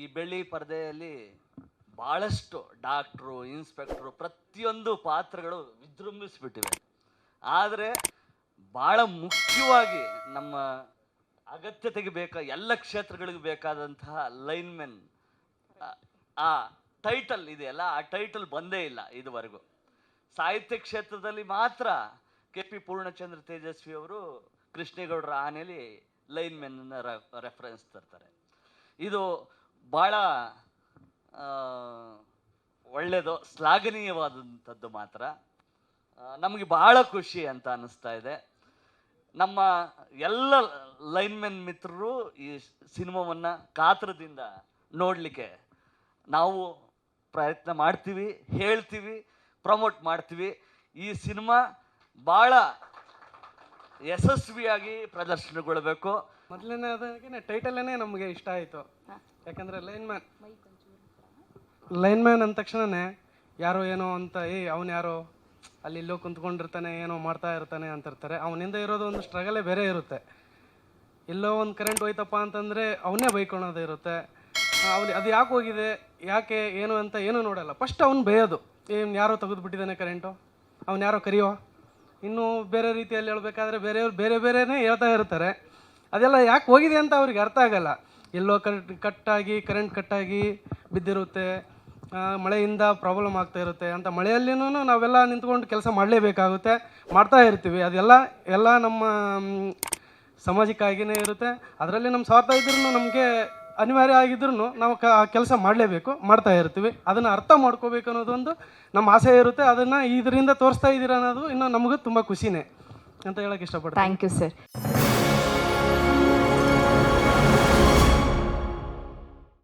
ಈ ಬೆಳ್ಳಿ ಪರದೆಯಲ್ಲಿ ಭಾಳಷ್ಟು ಡಾಕ್ಟ್ರು, ಇನ್ಸ್ಪೆಕ್ಟ್ರು ಪ್ರತಿಯೊಂದು ಪಾತ್ರಗಳು ವಿಜೃಂಭಿಸಿಬಿಟ್ಟಿವೆ. ಆದರೆ ಭಾಳ ಮುಖ್ಯವಾಗಿ ನಮ್ಮ ಅಗತ್ಯತೆಗೆ ಬೇಕಾದ ಎಲ್ಲ ಕ್ಷೇತ್ರಗಳಿಗೆ ಬೇಕಾದಂತಹ ಲೈನ್ಮೆನ್, ಆ ಟೈಟಲ್ ಇದೆಯಲ್ಲ, ಆ ಟೈಟಲ್ ಬಂದೇ ಇಲ್ಲ ಇದುವರೆಗೂ. ಸಾಹಿತ್ಯ ಕ್ಷೇತ್ರದಲ್ಲಿ ಮಾತ್ರ ಕೆ ಪಿ ಪೂರ್ಣಚಂದ್ರ ತೇಜಸ್ವಿ ಅವರು ಕೃಷ್ಣೇಗೌಡರ ಆನೆಯಲ್ಲಿ ಲೈನ್ಮೆನ್ ರೆಫರೆನ್ಸ್ ತರ್ತಾರೆ. ಇದು ಭಾಳ ಒಳ್ಳೆಯದು ಶ್ಲಾಘನೀಯವಾದಂಥದ್ದು ಮಾತ್ರ. ನಮಗೆ ಭಾಳ ಖುಷಿ ಅಂತ ಅನ್ನಿಸ್ತಾ ಇದೆ. ನಮ್ಮ ಎಲ್ಲ ಲೈನ್ಮೆನ್ ಮಿತ್ರರು ಈ ಸಿನಿಮಾವನ್ನು ಕಾತ್ರದಿಂದ ನೋಡಲಿಕ್ಕೆ ನಾವು ಪ್ರಯತ್ನ ಮಾಡ್ತೀವಿ, ಹೇಳ್ತೀವಿ, ಪ್ರಮೋಟ್ ಮಾಡ್ತೀವಿ. ಈ ಸಿನಿಮಾ ಭಾಳ ಯಶಸ್ವಿಯಾಗಿ ಪ್ರದರ್ಶನಗೊಳ್ಳಬೇಕು. ಮೊದಲನೇದಾಗಿ ಟೈಟಲ್ಲೇ ನಮಗೆ ಇಷ್ಟ ಆಯಿತು. ಯಾಕಂದರೆ ಲೈನ್ ಮ್ಯಾನ್. ಲೈನ್ ಮ್ಯಾನ್ ಅಂದ ತಕ್ಷಣನೇ ಯಾರೋ ಏನೋ ಅಂತ ಏ ಅವನು ಯಾರೋ ಅಲ್ಲಿ ಇಲ್ಲೋ ಕುಂತ್ಕೊಂಡಿರ್ತಾನೆ ಏನೋ ಮಾಡ್ತಾ ಇರ್ತಾನೆ ಅಂತಿರ್ತಾರೆ ಅವನಿಂದ ಇರೋದು ಒಂದು ಸ್ಟ್ರಗಲೇ ಬೇರೆ ಇರುತ್ತೆ. ಎಲ್ಲೋ ಒಂದು ಕರೆಂಟ್ ಹೋಯ್ತಪ್ಪ ಅಂತಂದರೆ ಅವನ್ನೇ ಬೈಕೊಳೋದು ಇರುತ್ತೆ. ಅವ್ನು ಅದು ಯಾಕೆ ಹೋಗಿದೆ ಯಾಕೆ ಏನು ಅಂತ ಏನೂ ನೋಡಲ್ಲ. ಫಸ್ಟ್ ಅವ್ನು ಬೈಯೋದು. ಏನು ಯಾರೋ ತೆಗೆದುಬಿಟ್ಟಿದ್ದಾನೆ ಕರೆಂಟು ಅವ್ನು ಯಾರೋ ಕರಿಯೋ? ಇನ್ನು ಬೇರೆ ರೀತಿಯಲ್ಲಿ ಹೇಳ್ಬೇಕಾದ್ರೆ ಬೇರೆಯವ್ರು ಬೇರೆ ಬೇರೆನೇ ಹೇಳ್ತಾ ಇರ್ತಾರೆ. ಅದೆಲ್ಲ ಯಾಕೆ ಹೋಗಿದೆ ಅಂತ ಅವ್ರಿಗೆ ಅರ್ಥ ಆಗಲ್ಲ. ಎಲ್ಲೋ ಕರೆಂಟ್ ಕಟ್ಟಾಗಿ ಕರೆಂಟ್ ಕಟ್ಟಾಗಿ ಬಿದ್ದಿರುತ್ತೆ. ಮಳೆಯಿಂದ ಪ್ರಾಬ್ಲಮ್ ಆಗ್ತಾ ಇರುತ್ತೆ. ಅಂತ ಮಳೆಯಲ್ಲಿನೂ ನಾವೆಲ್ಲ ನಿಂತ್ಕೊಂಡು ಕೆಲಸ ಮಾಡಲೇಬೇಕಾಗುತ್ತೆ. ಮಾಡ್ತಾ ಇರ್ತೀವಿ. ಅದೆಲ್ಲ ಎಲ್ಲ ನಮ್ಮ ಸಮಾಜಕ್ಕಾಗಿಯೇ ಇರುತ್ತೆ. ಅದರಲ್ಲಿ ನಮ್ಮ ಸ್ವಾರ್ಥ ಇದ್ರೂ ನಮಗೆ ಅನಿವಾರ್ಯ ಆಗಿದ್ರೂ ನಾವು ಕ ಕೆಲಸ ಮಾಡಲೇಬೇಕು, ಮಾಡ್ತಾ ಇರ್ತೀವಿ. ಅದನ್ನು ಅರ್ಥ ಮಾಡ್ಕೋಬೇಕು ಅನ್ನೋದೊಂದು ನಮ್ಮ ಆಸೆ ಇರುತ್ತೆ. ಅದನ್ನು ಇದರಿಂದ ತೋರಿಸ್ತಾ ಇದ್ದೀರ ಅನ್ನೋದು ಇನ್ನು ನಮಗೂ ತುಂಬ ಖುಷಿನೇ ಅಂತ ಹೇಳಕ್ಕೆ ಇಷ್ಟಪಡ್ತೀನಿ. Thank you sir